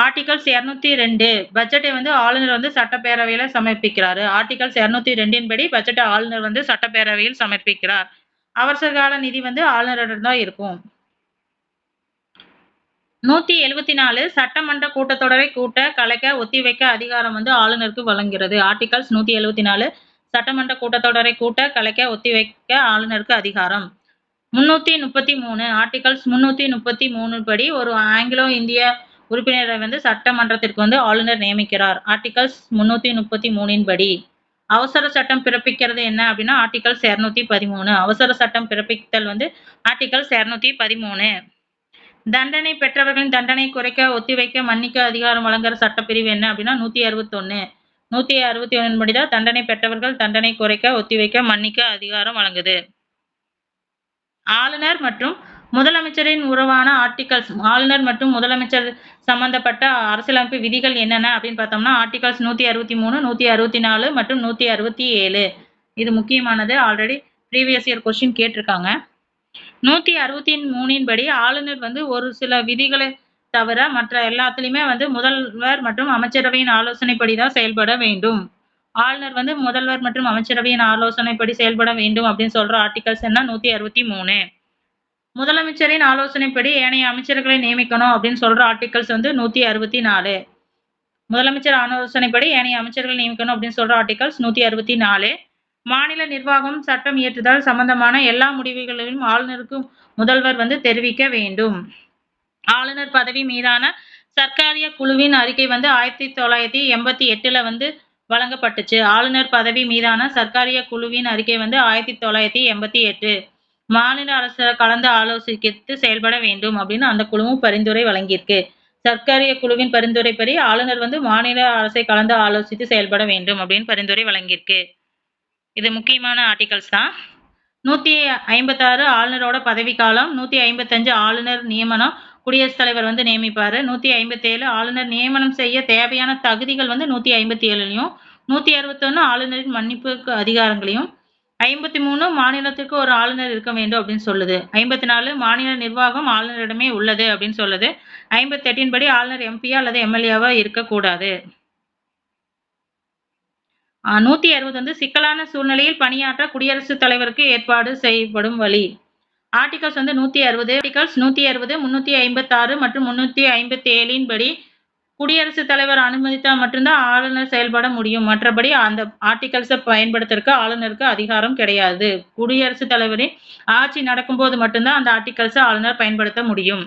Speaker 1: ஆர்டிகல்ஸ் இரநூத்தி ரெண்டு. பட்ஜெட்டை வந்து ஆளுநர் வந்து சட்டப்பேரவையில சமர்ப்பிக்கிறார். ஆர்டிகல்ஸ் இரநூத்தி ரெண்டின் படி பட்ஜெட்டை ஆளுநர் வந்து சட்டப்பேரவையில் சமர்ப்பிக்கிறார். அவசர கால நிதி வந்து ஆளுநரிடம் தான் இருக்கும். நூத்தி எழுபத்தி நாலு. சட்டமன்ற கூட்டத்தொடரை கூட்ட கலைக்க ஒத்திவைக்க அதிகாரம் வந்து ஆளுநருக்கு வழங்குகிறது. ஆர்டிகல்ஸ் நூத்தி எழுபத்தி நாலு. சட்டமன்ற கூட்டத்தொடரை கூட்ட கலைக்க ஒத்திவைக்க ஆளுநருக்கு அதிகாரம். முன்னூத்தி முப்பத்தி மூணு. ஆர்டிகல்ஸ் முன்னூத்தி முப்பத்தி மூணு படி ஒரு ஆங்கிலோ இந்திய உறுப்பினரை வந்து சட்டமன்றத்திற்கு வந்து ஆளுநர் நியமிக்கிறார். ஆர்டிகல்ஸ் முன்னூத்தி முப்பத்தி மூணின் படி அவசர சட்டம் பிறப்பிக்கிறது என்ன அப்படின்னா ஆர்டிகல்ஸ் இரநூத்தி பதிமூணு. அவசர சட்டம் பிறப்பித்தல் வந்து ஆர்டிகல்ஸ் இரநூத்தி பதிமூணு. தண்டனை பெற்றவர்களின் தண்டனை குறைக்க ஒத்திவைக்க மன்னிக்க அதிகாரம் வழங்குற சட்டப்பிரிவு என்ன அப்படின்னா நூத்தி அறுபத்தொன்னு. நூத்தி அறுபத்தி ஒன்றின் படிதான் தண்டனை பெற்றவர்கள் தண்டனை குறைக்க ஒத்திவைக்க மன்னிக்க அதிகாரம் வழங்குது. ஆளுநர் மற்றும் முதலமைச்சரின் உறவான ஆர்டிகல்ஸ் ஆளுநர் மற்றும் முதலமைச்சர் சம்பந்தப்பட்ட அரசியலமைப்பு விதிகள் என்னென்ன அப்படின்னு பார்த்தோம்னா ஆர்டிகல்ஸ் நூற்றி அறுபத்தி மூணு நூற்றி அறுபத்தி நாலு மற்றும் நூற்றி அறுபத்தி ஏழு. இது முக்கியமானது. ஆல்ரெடி ப்ரீவியஸ் இயர் கொஸ்டின் கேட்டிருக்காங்க. நூற்றி அறுபத்தி மூணின் படி ஆளுநர் வந்து ஒரு சில விதிகளை தவிர மற்ற எல்லாத்துலேயுமே வந்து முதல்வர் மற்றும் அமைச்சரவையின் ஆலோசனைப்படி தான் செயல்பட வேண்டும். ஆளுநர் வந்து முதல்வர் மற்றும் அமைச்சரவையின் ஆலோசனைப்படி செயல்பட வேண்டும் அப்படின்னு சொல்ற ஆர்டிகல்ஸ் என்ன? நூற்றி அறுபத்தி மூணு. முதலமைச்சரின் ஆலோசனைப்படி ஏனைய அமைச்சர்களை நியமிக்கணும் அப்படின்னு சொல்ற ஆர்டிகல்ஸ் வந்து நூத்தி அறுபத்தி நாலு. முதலமைச்சர் ஆலோசனைப்படி ஏனைய அமைச்சர்கள் நியமிக்கணும் அப்படின்னு சொல்ற ஆர்டிகல்ஸ் நூத்தி அறுபத்தி நாலு. மாநில நிர்வாகம் சட்டம் இயற்றுதல் சம்பந்தமான எல்லா முடிவுகளையும் ஆளுநருக்கு முதல்வர் வந்து தெரிவிக்க வேண்டும். ஆளுநர் பதவி மீதான சர்க்காரிய குழுவின் அறிக்கை வந்து ஆயிரத்தி தொள்ளாயிரத்தி எண்பத்தி எட்டுல வந்து வழங்கப்பட்டுச்சு. ஆளுநர் பதவி மீதான சர்க்காரிய குழுவின் அறிக்கை வந்து ஆயிரத்தி தொள்ளாயிரத்தி எண்பத்தி எட்டு. மாநில அரசு கலந்து ஆலோசித்து செயல்பட வேண்டும் அப்படின்னு அந்த குழுவும் பரிந்துரை வழங்கியிருக்கு. சர்க்காரிய குழுவின் பரிந்துரைப்படி ஆளுநர் வந்து மாநில அரசை கலந்து ஆலோசித்து செயல்பட வேண்டும் அப்படின்னு பரிந்துரை வழங்கியிருக்கு. இது முக்கியமான ஆர்டிகல்ஸ் தான். நூத்தி ஐம்பத்தாறு ஆளுநரோட பதவிக்காலம் நூத்தி ஐம்பத்தஞ்சு ஆளுநர் நியமனம் குடியரசுத் தலைவர் வந்து நியமிப்பாரு. நூத்தி ஐம்பத்தேழு ஆளுநர் நியமனம் செய்ய தேவையான தகுதிகள் வந்து நூத்தி ஐம்பத்தி ஏழுலையும் நூத்தி அறுபத்தொன்னு ஆளுநரின் மன்னிப்புக்கு அதிகாரங்களையும் ஐம்பத்தி மூணு மாநிலத்திற்கு ஒரு ஆளுநர் இருக்க வேண்டும் அப்படின்னு சொல்லுது. ஐம்பத்தி நாலு மாநில நிர்வாகம் ஆளுநரிடமே உள்ளது அப்படின்னு சொல்லுது. ஐம்பத்தி எட்டின் படி ஆளுநர் எம்பியா அல்லது எம்எல்ஏவா இருக்கக்கூடாது. ஆஹ் நூத்தி அறுபது வந்து சிக்கலான சூழ்நிலையில் பணியாற்ற குடியரசுத் தலைவருக்கு ஏற்பாடு செய்யப்படும் வழி. ஆர்டிகல்ஸ் வந்து நூத்தி அறுபது ஆர்டிகல்ஸ் நூத்தி அறுபது முன்னூத்தி ஐம்பத்தி ஆறு மற்றும் முன்னூத்தி ஐம்பத்தி ஏழின் படி குடியரசுத் தலைவர் அனுமதித்தால் மட்டும்தான் ஆளுநர் செயல்பட முடியும். மற்றபடி அந்த ஆர்டிகல்ஸை பயன்படுத்துறதுக்கு ஆளுநருக்கு அதிகாரம் கிடையாது. குடியரசுத் தலைவரின் ஆட்சி நடக்கும்போது மட்டும்தான் அந்த ஆர்டிகல்ஸை ஆளுநர் பயன்படுத்த முடியும்.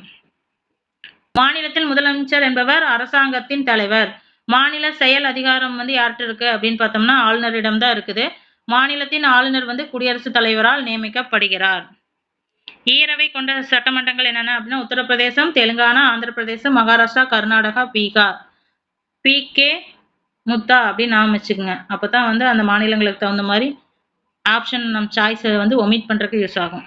Speaker 1: மாநிலத்தில் முதலமைச்சர் என்பவர் அரசாங்கத்தின் தலைவர். மாநில செயல் அதிகாரம் வந்து யார்கிட்ட இருக்கு அப்படின்னு பார்த்தோம்னா ஆளுநரிடம் தான் இருக்குது. மாநிலத்தின் ஆளுநர் வந்து குடியரசுத் தலைவரால் நியமிக்கப்படுகிறார். ஈரவை கொண்ட சட்டமன்றங்கள் என்னென்ன அப்படின்னா உத்தரப்பிரதேசம் தெலுங்கானா ஆந்திர பிரதேசம் மகாராஷ்டிரா கர்நாடகா பீகார். பி கே முத்தா அப்படின்னு நாம வச்சுக்கோங்க. அப்போ தான் வந்து அந்த மாநிலங்களுக்கு தகுந்த மாதிரி ஆப்ஷன் நம் சாய்ஸை வந்து ஒமிட் பண்ணுறதுக்கு யூஸ் ஆகும்.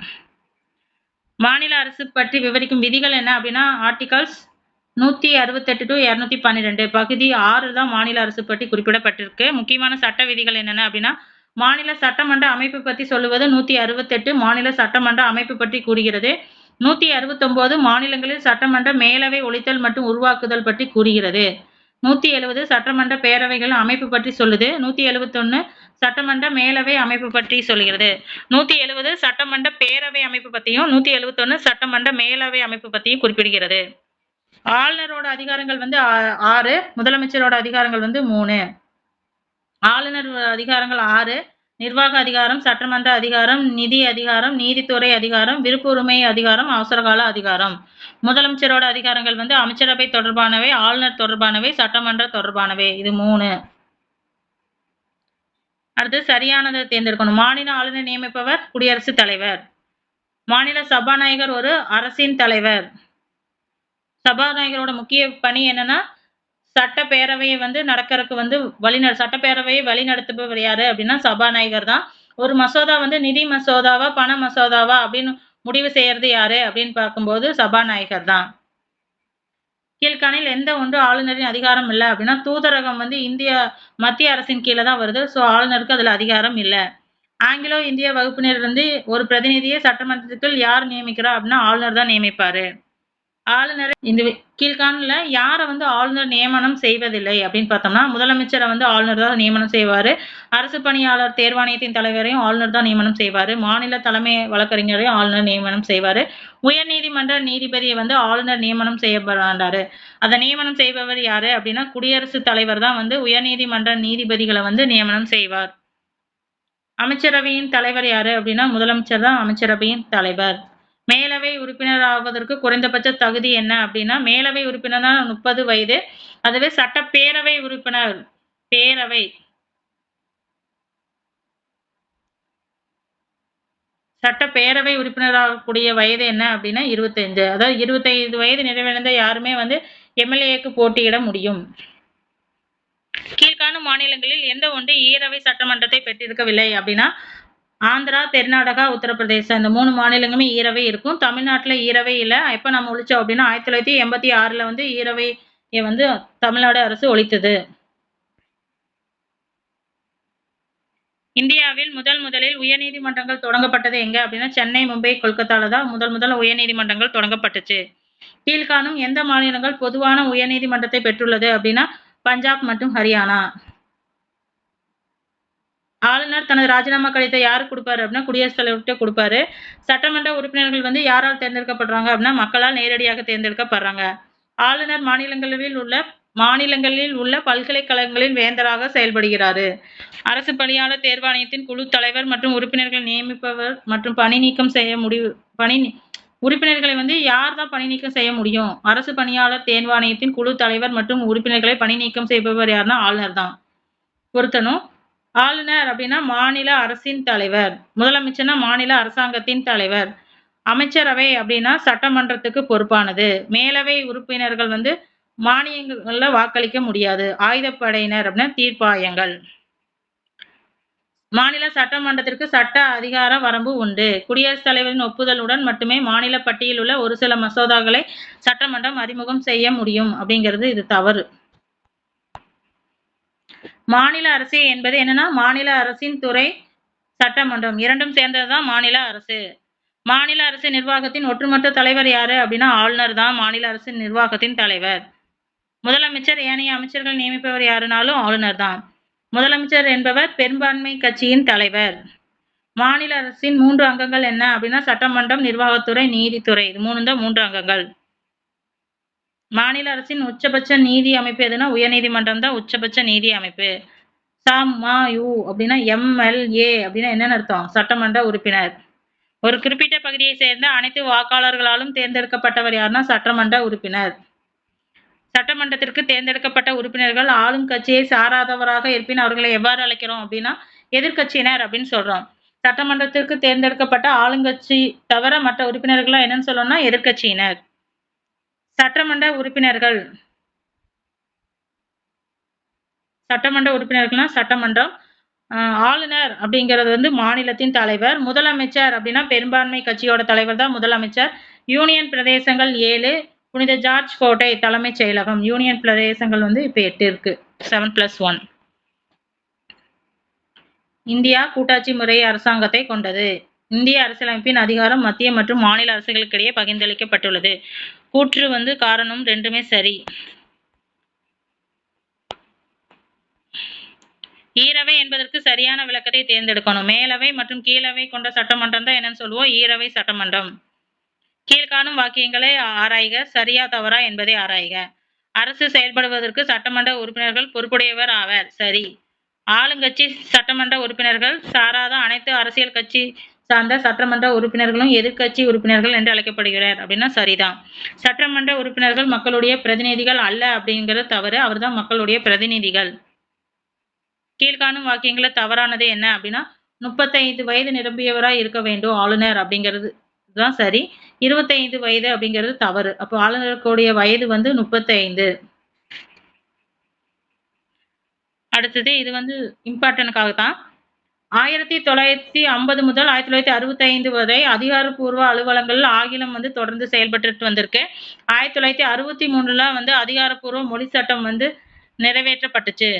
Speaker 1: மாநில அரசு பற்றி விவரிக்கும் விதிகள் என்ன அப்படின்னா ஆர்டிகல்ஸ் நூற்றி அறுபத்தெட்டு டு இரநூத்தி பன்னிரெண்டு. பகுதி ஆறு தான் மாநில அரசு பற்றி குறிப்பிடப்பட்டிருக்கு. முக்கியமான சட்ட விதிகள் என்னென்ன அப்படின்னா மாநில சட்டமன்ற அமைப்பு பற்றி சொல்லுவது நூற்றி அறுபத்தெட்டு மாநில சட்டமன்ற அமைப்பு பற்றி கூறுகிறது. நூற்றி அறுபத்தொம்போது மாநிலங்களில் சட்டமன்ற மேலவை ஒழித்தல் மற்றும் உருவாக்குதல் பற்றி கூறுகிறது. நூற்றி எழுபது சட்டமன்ற பேரவைகள் அமைப்பு பற்றி சொல்லுது. நூற்றி எழுபத்தொன்று சட்டமன்ற மேலவை அமைப்பு பற்றி சொல்கிறது. நூற்றி எழுபது சட்டமன்ற பேரவை அமைப்பு பற்றியும் நூற்றி எழுபத்தொன்று சட்டமன்ற மேலவை அமைப்பு பற்றியும் குறிப்பிடுகிறது. ஆளுநரோட அதிகாரங்கள் வந்து ஆ- ஆறு முதலமைச்சரோட அதிகாரங்கள் வந்து மூணு. ஆளுநர் அதிகாரங்கள் ஆறு. நிர்வாக அதிகாரம் சட்டமன்ற அதிகாரம் நிதி அதிகாரம் நீதித்துறை அதிகாரம் விருப்புரிமை அதிகாரம் அவசரகால அதிகாரம். முதலமைச்சரோட அதிகாரங்கள் வந்து அமைச்சரவை தொடர்பானவை ஆளுநர் தொடர்பானவை சட்டமன்ற தொடர்பானவை. இது மூணு. அடுத்து சரியானதை தேர்ந்தெடுக்கணும். மாநில ஆளுநர் நியமிப்பவர் குடியரசுத் தலைவர். மாநில சபாநாயகர் ஒரு அரசின் தலைவர். சபாநாயகரோட முக்கிய பணி என்னன்னா சட்டப்பேரவையை வந்து நடக்கிறதுக்கு வந்து வழிநட சட்டப்பேரவையை வழிநடத்துபவர் யாரு அப்படின்னா சபாநாயகர் தான். ஒரு மசோதா வந்து நிதி மசோதாவா பண மசோதாவா அப்படின்னு முடிவு செய்யறது யாரு அப்படின்னு பார்க்கும்போது சபாநாயகர் தான். கீழ்காணில் எந்த ஒன்று ஆளுநரின் அதிகாரம் இல்லை அப்படின்னா தூதரகம் வந்து இந்திய மத்திய அரசின் கீழே தான் வருது. ஸோ ஆளுநருக்கு அதில் அதிகாரம் இல்லை. ஆங்கிலோ இந்திய வகுப்பினரிலிருந்து ஒரு பிரதிநிதியை சட்டமன்றத்துக்குள் யார் நியமிக்கிறா அப்படின்னா ஆளுநர் தான் நியமிப்பாரு. ஆளுநர் இந்த கீழ்காணில் யாரை வந்து ஆளுநர் நியமனம் செய்வதில்லை அப்படின்னு பார்த்தோம்னா முதலமைச்சரை வந்து ஆளுநர் தான் நியமனம் செய்வார். அரசு பணியாளர் தேர்வாணையத்தின் தலைவரையும் ஆளுநர் தான் நியமனம் செய்வார். மாநில தலைமை வழக்கறிஞரையும் ஆளுநர் நியமனம் செய்வார். உயர்நீதிமன்ற நீதிபதியை வந்து ஆளுநர் நியமனம் செய்யப்படாண்டாரு. அதை நியமனம் செய்பவர் யாரு அப்படின்னா குடியரசுத் தலைவர் தான் வந்து உயர்நீதிமன்ற நீதிபதிகளை வந்து நியமனம் செய்வார். அமைச்சரவையின் தலைவர் யாரு அப்படின்னா முதலமைச்சர் தான் அமைச்சரவையின் தலைவர். மேலவை உறுப்பினர் ஆவதற்கு குறைந்தபட்ச தகுதி என்ன அப்படின்னா மேலவை உறுப்பினர்னா முப்பது வயது. அதுவே சட்டப்பேரவை உறுப்பினர் பேரவை. சட்டப்பேரவை உறுப்பினராகக்கூடிய வயது என்ன அப்படின்னா இருபத்தைந்து. அதாவது இருபத்தைந்து வயது நிறைவடைந்த யாருமே வந்து எம்எல்ஏக்கு போட்டியிட முடியும். கீழ்காணும் மாநிலங்களில் எந்த ஒன்று ஈரவை சட்டமன்றத்தை பெற்றிருக்கவில்லை அப்படின்னா ஆந்திரா தெர்நாடகா உத்தரப்பிரதேசம். இந்த மூணு மாநிலங்களுமே ஈரவை இருக்கும். தமிழ்நாட்டில் ஈரவை இல்லை. எப்போ நம்ம ஒழிச்சோம் அப்படின்னா ஆயிரத்தி தொள்ளாயிரத்தி எண்பத்தி ஆறில் வந்து ஈரவையை வந்து தமிழ்நாடு அரசு ஒழித்தது. இந்தியாவில் முதல் முதலில் உயர்நீதிமன்றங்கள் தொடங்கப்பட்டது எங்க அப்படின்னா சென்னை மும்பை கொல்கத்தால தான் முதல் முதல் உயர்நீதிமன்றங்கள் தொடங்கப்பட்டுச்சு. கீழ்காணும் எந்த மாநிலங்கள் பொதுவான உயர்நீதிமன்றத்தை பெற்றுள்ளது அப்படின்னா பஞ்சாப் மற்றும் ஹரியானா. ஆளுநர் தனது ராஜினாமா கடிதத்தை யாருக்கு கொடுப்பாரு அப்படின்னா குடியரசுத் தலைவர்கிட்ட கொடுப்பாரு. சட்டமன்ற உறுப்பினர்கள் வந்து யாரால் தேர்ந்தெடுக்கப்படுறாங்க அப்படின்னா மக்களால் நேரடியாக தேர்ந்தெடுக்கப்படுறாங்க. ஆளுநர் மாநிலங்களில் உள்ள மாநிலங்களில் உள்ள பல்கலைக்கழகங்களின் வேந்தராக செயல்படுகிறாரு. அரசு பணியாளர் தேர்வாணையத்தின் குழு தலைவர் மற்றும் உறுப்பினர்கள் நியமிப்பவர் மற்றும் பணி நீக்கம் செய்ய முடிவு பணி நீ- உறுப்பினர்களை வந்து யார் தான் பணி நீக்கம் செய்ய முடியும்? அரசு பணியாளர் தேர்வாணையத்தின் குழு தலைவர் மற்றும் உறுப்பினர்களை பணி நீக்கம் செய்பவர் யாருன்னா ஆளுநர் தான். ஒருத்தனும் ஆளுநர் அப்படின்னா மாநில அரசின் தலைவர். முதலமைச்சர்னா மாநில அரசாங்கத்தின் தலைவர். அமைச்சரவை அப்படின்னா சட்டமன்றத்துக்கு பொறுப்பானது. மேலவை உறுப்பினர்கள் வந்து மானியங்கள்ல வாக்களிக்க முடியாது. ஆயுதப்படையினர் அப்படின்னா தீர்ப்பாயங்கள். மாநில சட்டமன்றத்திற்கு சட்ட அதிகார வரம்பு உண்டு. குடியரசுத் தலைவரின் ஒப்புதலுடன் மட்டுமே மாநில பட்டியலில் உள்ள ஒரு சில மசோதாக்களை சட்டமன்றம் அறிமுகம் செய்ய முடியும் அப்படிங்கிறது இது தவறு. மாநில அரசு என்பது என்னன்னா மாநில அரசின் துறை சட்டமன்றம் இரண்டும் சேர்ந்ததுதான் மாநில அரசு. மாநில அரசு நிர்வாகத்தின் ஒட்டுமொத்த தலைவர் யாரு அப்படின்னா ஆளுநர் தான் மாநில அரசின் நிர்வாகத்தின் தலைவர். முதலமைச்சர் ஏனைய அமைச்சர்கள் நியமிப்பவர் யாருனாலும் ஆளுநர் தான். முதலமைச்சர் என்பவர் பெரும்பான்மை கட்சியின் தலைவர். மாநில அரசின் மூன்று அங்கங்கள் என்ன அப்படின்னா சட்டமன்றம் நிர்வாகத்துறை நீதித்துறை. இது மூணு தான் மூன்று அங்கங்கள். மாநில அரசின் உச்சபட்ச நீதி அமைப்பு எதுனா உயர்நீதிமன்றம் தான் உச்சபட்ச நீதி அமைப்பு. ச அப்படின்னா எம்எல்ஏ அப்படின்னா என்னென்ன அர்த்தம்? சட்டமன்ற உறுப்பினர். ஒரு குறிப்பிட்ட பகுதியை சேர்ந்த அனைத்து வாக்காளர்களாலும் தேர்ந்தெடுக்கப்பட்டவர் யாருன்னா சட்டமன்ற உறுப்பினர். சட்டமன்றத்திற்கு தேர்ந்தெடுக்கப்பட்ட உறுப்பினர்கள் ஆளும் கட்சியை சாராதவராக இருப்பின் அவர்களை எவ்வாறு அழைக்கிறோம் அப்படின்னா எதிர்க்கட்சியினர் அப்படின்னு சொல்றோம். சட்டமன்றத்திற்கு தேர்ந்தெடுக்கப்பட்ட ஆளுங்கட்சி தவிர மற்ற உறுப்பினர்கள்லாம் என்னன்னு சொல்லணும்னா எதிர்க்கட்சியினர். சட்டமன்ற உறுப்பினர்கள். சட்டமன்ற உறுப்பினர்கள்னா சட்டமன்றம். ஆளுநர் அப்படிங்கிறது வந்து மாநிலத்தின் தலைவர். முதலமைச்சர் அப்படின்னா பெரும்பான்மை கட்சியோட தலைவர் தான் முதலமைச்சர். யூனியன் பிரதேசங்கள் ஏழு புனித ஜார்ஜ் கோட்டை தலைமைச் செயலகம். யூனியன் பிரதேசங்கள் வந்து இப்போ எட்டு இருக்கு. செவன் பிளஸ் ஒன் இந்தியா கூட்டாட்சி முறை அரசாங்கத்தை கொண்டது. இந்திய அரசியலமைப்பின் அதிகாரம் மத்திய மற்றும் மாநில அரசுகளுக்கிடையே பகிர்ந்தளிக்கப்பட்டுள்ளது. கூற்று வந்து காரணம் ரெண்டுமே சரி. ஈரவை என்பதற்கு சரியான விளக்கத்தை தேர்ந்தெடுக்கணும். மேலவை மற்றும் கீழவை கொண்ட சட்டமன்றம் தான் என்னன்னு சொல்லுவோம். ஈரவை சட்டமன்றம். கீழ்காணும் வாக்கியங்களை ஆராய்க. சரியா தவறா என்பதை ஆராய்க. அரசு செயல்படுவதற்கு சட்டமன்ற உறுப்பினர்கள் பொறுப்புடையவர் ஆவர். சரி. ஆளுங்கட்சி சட்டமன்ற உறுப்பினர்கள் சாராத அனைத்து அரசியல் கட்சி சார்ந்த சட்டமன்ற உறுப்பினர்களும் எதிர்க்கட்சி உறுப்பினர்கள் என்று அழைக்கப்படுகிறார். அப்படின்னா சரிதான். சட்டமன்ற உறுப்பினர்கள் மக்களுடைய பிரதிநிதிகள் அல்ல அப்படிங்கிறது தவறு. அவர்தான் மக்களுடைய பிரதிநிதிகள். கீழ்காணும் வாக்கியங்களை தவறானது என்ன அப்படின்னா முப்பத்தைந்து வயது நிரம்பியவராக இருக்க வேண்டும் ஆளுநர் அப்படிங்கிறது தான் சரி. இருபத்தைந்து வயது அப்படிங்கிறது தவறு. அப்போ ஆளுநருக்குடைய வயது வந்து முப்பத்தைந்து. அடுத்தது இது வந்து இம்பார்ட்டனுக்காக தான் ஆயிரத்தி தொள்ளாயிரத்தி ஐம்பது முதல் ஆயிரத்தி தொள்ளாயிரத்தி அறுபத்தி ஐந்து வரை அதிகாரப்பூர்வ அலுவலங்கள் ஆங்கிலம் வந்து தொடர்ந்து செயல்பட்டு வந்திருக்கு. ஆயிரத்தி தொள்ளாயிரத்தி அறுபத்தி மூணுல வந்து அதிகாரப்பூர்வ மொழி சட்டம் வந்து நிறைவேற்றப்பட்டுச்சு.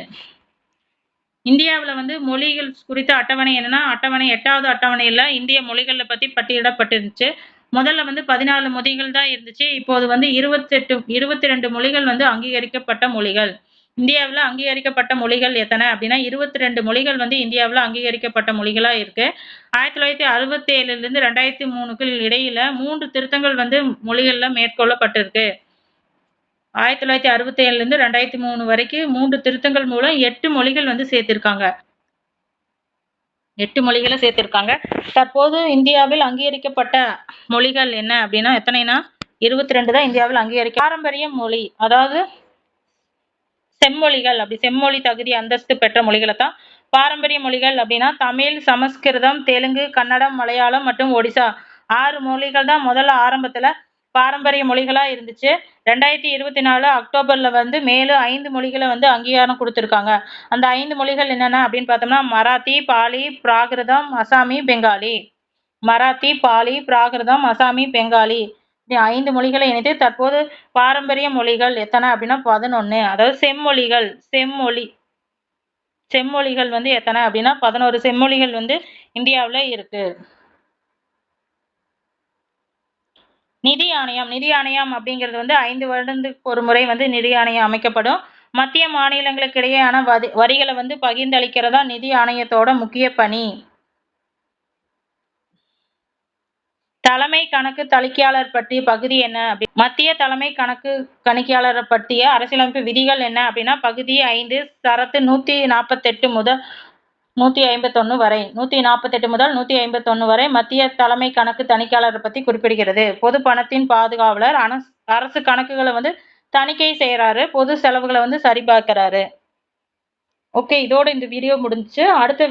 Speaker 1: இந்தியாவில் வந்து மொழிகள் குறித்த அட்டவணை என்னன்னா அட்டவணை எட்டாவது அட்டவணையில் இந்திய மொழிகளை பற்றி பட்டியலிடப்பட்டிருந்துச்சு. முதல்ல வந்து பதினாலு மொழிகள் தான் இருந்துச்சு. இப்போது வந்து இருபத்தெட்டு இருபத்தி ரெண்டு மொழிகள் வந்து அங்கீகரிக்கப்பட்ட மொழிகள். இந்தியாவில் அங்கீகரிக்கப்பட்ட மொழிகள் எத்தனை அப்படின்னா இருபத்தி ரெண்டு மொழிகள் வந்து இந்தியாவில் அங்கீகரிக்கப்பட்ட மொழிகளாக இருக்குது ஆயிரத்தி தொள்ளாயிரத்தி அறுபத்தி ஏழுலேருந்து ரெண்டாயிரத்தி மூணுக்கு இடையில் மூன்று திருத்தங்கள் வந்து மொழிகளில் மேற்கொள்ளப்பட்டிருக்கு. ஆயிரத்தி தொள்ளாயிரத்தி அறுபத்தி ஏழுலேருந்து ரெண்டாயிரத்தி மூணு வரைக்கும் மூன்று திருத்தங்கள் மூலம் எட்டு மொழிகள் வந்து சேர்த்திருக்காங்க. எட்டு மொழிகளை சேர்த்திருக்காங்க. தற்போது இந்தியாவில் அங்கீகரிக்கப்பட்ட மொழிகள் என்ன அப்படின்னா எத்தனைனா இருபத்தி ரெண்டு தான் இந்தியாவில் அங்கீகரிக்க பாரம்பரிய மொழி அதாவது செம்மொழிகள் அப்படி செம்மொழி தகுதி அந்தஸ்து பெற்ற மொழிகளை தான் பாரம்பரிய மொழிகள் அப்படின்னா தமிழ் சமஸ்கிருதம் தெலுங்கு கன்னடம் மலையாளம் மற்றும் ஒடிசா. ஆறு மொழிகள் தான் முதல்ல ஆரம்பத்தில் பாரம்பரிய மொழிகளாக இருந்துச்சு. ரெண்டாயிரத்தி இருபத்தி நாலு அக்டோபரில் வந்து மேலும் ஐந்து மொழிகளை வந்து அங்கீகாரம் கொடுத்துருக்காங்க. அந்த ஐந்து மொழிகள் என்னென்ன அப்படின்னு பார்த்தோம்னா மராத்தி பாலி பிராகிருதம் அசாமி பெங்காலி. மராத்தி பாலி பிராகிருதம் அசாமி பெங்காலி. ஐந்து மொழிகளை இணைத்து தற்போது பாரம்பரிய மொழிகள் எத்தனை அப்படின்னா பதினொன்று அதாவது செம்மொழிகள் செம்மொழி செம்மொழிகள் வந்து எத்தனை அப்படின்னா பதினோரு செம்மொழிகள் வந்து இந்தியாவில் இருக்கு. நிதி ஆணையம் நிதி ஆணையம் அப்படிங்கிறது வந்து ஐந்து வருடத்துக்கு ஒரு முறை வந்து நிதி ஆணையம் அமைக்கப்படும். மத்திய மாநிலங்களுக்கு இடையேயான வரிகளை வந்து பகிர்ந்தளிக்கிறதா நிதி ஆணையத்தோட முக்கிய பணி. தலைமை கணக்கு தணிக்கையாளர் பற்றிய பகுதி என்ன அப்படி மத்திய தலைமை கணக்கு கணிக்கையாளர் பற்றிய அரசியலமைப்பு விதிகள் என்ன அப்படின்னா பகுதி ஐந்து சரத்து நூற்றி நாற்பத்தெட்டு முதல் நூற்றி ஐம்பத்தொன்று வரை நூற்றி நாற்பத்தெட்டு முதல் நூற்றி ஐம்பத்தொன்று வரை மத்திய தலைமை கணக்கு தணிக்கையாளரை பற்றி குறிப்பிடுகிறது. பொது பணத்தின் பாதுகாவலர் அரசு கணக்குகளை வந்து தணிக்கை செய்கிறாரு பொது செலவுகளை வந்து சரிபார்க்கிறாரு. ஓகே இதோட இந்த வீடியோ முடிஞ்சுச்சு. அடுத்த